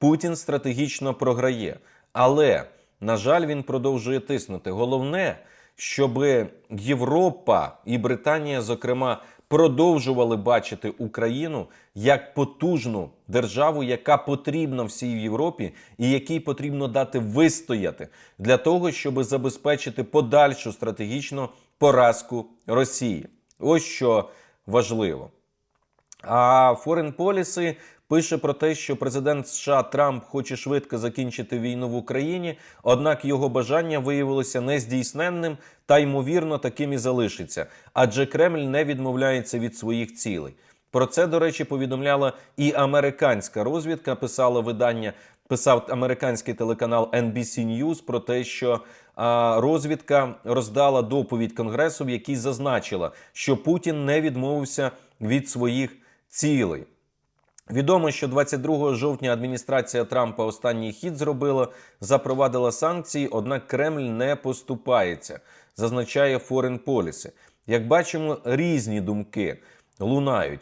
Путін стратегічно програє. Але, на жаль, він продовжує тиснути. Головне, щоб Європа і Британія, зокрема, продовжували бачити Україну як потужну державу, яка потрібна всій Європі, і якій потрібно дати вистояти для того, щоб забезпечити подальшу стратегічну поразку Росії. Ось що важливо. А Foreign Policy пише про те, що президент США Трамп хоче швидко закінчити війну в Україні, однак його бажання виявилося нездійсненним та ймовірно таким і залишиться, адже Кремль не відмовляється від своїх цілей. Про це, до речі, повідомляла і американська розвідка. Писала видання, писав американський телеканал NBC News про те, що розвідка роздала доповідь Конгресу, в якій зазначила, що Путін не відмовився від своїх цілей. Відомо, що 22 жовтня адміністрація Трампа останній хід зробила, запровадила санкції, однак Кремль не поступається, зазначає Foreign Policy. Як бачимо, різні думки лунають.